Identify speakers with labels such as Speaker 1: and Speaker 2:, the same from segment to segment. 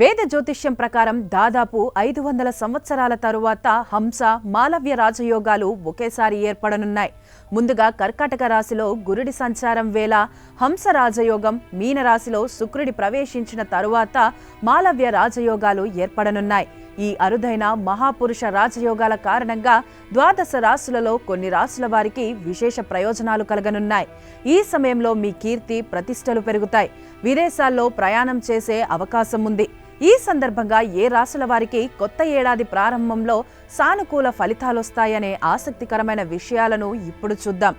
Speaker 1: వేద జ్యోతిష్యం ప్రకారం దాదాపు ఐదు వందల సంవత్సరాల తరువాత హంస మాలవ్య రాజయోగాలు ఒకేసారి ఏర్పడనున్నాయి. ముందుగా కర్కాటక రాశిలో గురుడి సంచారం వేళ హంస రాజయోగం మీన రాశిలో శుక్రుడి ప్రవేశించిన తరువాత మాలవ్య రాజయోగాలు ఏర్పడనున్నాయి. ఈ అరుదైన మహాపురుష రాజయోగాల కారణంగా ద్వాదశ రాశులలో కొన్ని రాశుల వారికి విశేష ప్రయోజనాలు కలగనున్నాయి. ఈ సమయంలో మీ కీర్తి ప్రతిష్టలు పెరుగుతాయి. విదేశాల్లో ప్రయాణం చేసే అవకాశం ఉంది. ఈ సందర్భంగా ఏ రాశుల వారికి కొత్త ఏడాది ప్రారంభంలో సానుకూల ఫలితాలొస్తాయనే ఆసక్తికరమైన విషయాలను ఇప్పుడు చూద్దాం.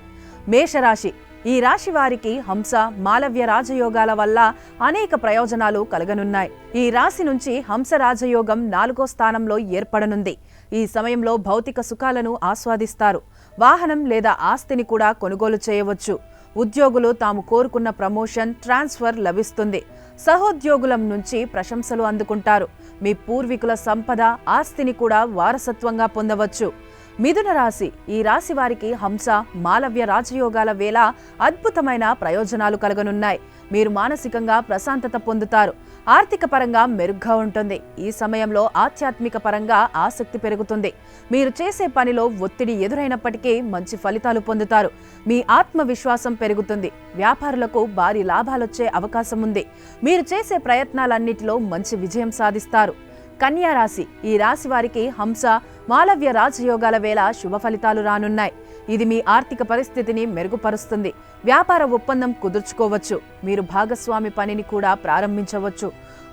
Speaker 1: మేషరాశి. ఈ రాశి వారికి హంస మాలవ్య రాజయోగాల వల్ల అనేక ప్రయోజనాలు కలగనున్నాయి. ఈ రాశి నుంచి హంస రాజయోగం నాలుగో స్థానంలో ఏర్పడనుంది. ఈ సమయంలో భౌతిక సుఖాలను ఆస్వాదిస్తారు. వాహనం లేదా ఆస్తిని కూడా కొనుగోలు చేయవచ్చు. ఉద్యోగులు తాము కోరుకున్న ప్రమోషన్ ట్రాన్స్ఫర్ లభిస్తుంది. సహోద్యోగులం నుంచి ప్రశంసలు అందుకుంటారు. మీ పూర్వీకుల సంపద ఆస్తిని కూడా వారసత్వంగా పొందవచ్చు. మిథున రాశి ఈ రాశి వారికి హంస మాలవ్య రాజయోగాల వేళ అద్భుతమైన ప్రయోజనాలు కలగనున్నాయి. మీరు మానసికంగా ప్రశాంతత పొందుతారు. ఆర్థిక పరంగా మెరుగ్గా ఉంటుంది. ఈ సమయంలో ఆధ్యాత్మిక పరంగా ఆసక్తి పెరుగుతుంది. మీరు చేసే పనిలో ఒత్తిడి ఎదురైనప్పటికీ మంచి ఫలితాలు పొందుతారు. మీ ఆత్మవిశ్వాసం పెరుగుతుంది. వ్యాపారులకు భారీ లాభాలొచ్చే అవకాశం ఉంది మీరు చేసే ప్రయత్నాలన్నిటిలో మంచి విజయం సాధిస్తారు. కన్యా రాశి. ఈ రాశి వారికి హంస మాలవ్య రాజయోగాల వేళ శుభ ఫలితాలు రానున్నాయి. ఇది మీ ఆర్థిక పరిస్థితిని మెరుగుపరుస్తుంది. వ్యాపార ఒప్పందం కుదుర్చుకోవచ్చు. మీరు భాగస్వామి పనిని కూడా ప్రారంభించవచ్చు.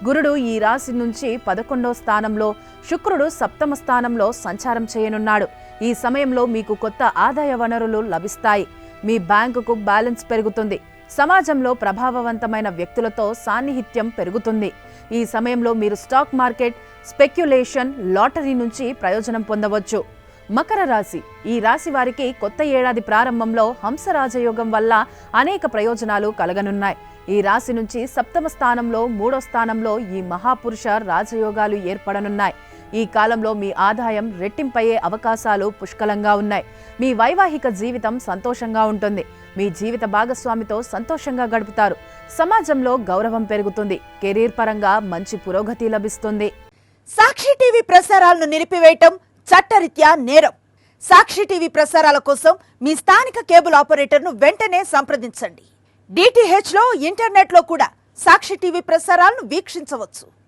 Speaker 1: గురుడు ఈ రాశి నుంచి పదకొండో స్థానంలో శుక్రుడు సప్తమ స్థానంలో సంచారం చేయనున్నాడు. ఈ సమయంలో మీకు కొత్త ఆదాయ వనరులు లభిస్తాయి. మీ బ్యాంకుకు బ్యాలెన్స్ పెరుగుతుంది. సమాజంలో ప్రభావవంతమైన వ్యక్తులతో సాన్నిహిత్యం పెరుగుతుంది. ఈ సమయంలో మీరు స్టాక్ మార్కెట్ స్పెక్యులేషన్ లాటరీ నుంచి ప్రయోజనం పొందవచ్చు. మకర రాశి. ఈ రాశి వారికి కొత్త ఏడాది ప్రారంభంలో హంస రాజయోగం వల్ల అనేక ప్రయోజనాలు కలగనున్నాయి. ఈ రాశి నుంచి సప్తమ స్థానంలో మూడో స్థానంలో ఈ మహాపురుష రాజయోగాలు ఏర్పడనున్నాయి. ఈ కాలంలో మీ ఆదాయం రెట్టింపయ్యే అవకాశాలు పుష్కలంగా ఉన్నాయి. మీ వైవాహిక జీవితం సంతోషంగా ఉంటుంది. మీ జీవిత భాగస్వామితో సంతోషంగా గడుపుతారు. సమాజంలో గౌరవం పెరుగుతుంది. కెరీర్ పరంగా మంచి పురోగతి లభిస్తుంది.
Speaker 2: సాక్షి టీవీ ప్రసారాలను నిలిపివేయటం చట్టరీత్యా నేరం. సాక్షి టీవీ ప్రసారాల కోసం మీ స్థానిక కేబుల్ ఆపరేటర్ను వెంటనే సంప్రదించండి. డిటిహెచ్లో ఇంటర్నెట్లో కూడా సాక్షి టీవీ ప్రసారాలను వీక్షించవచ్చు.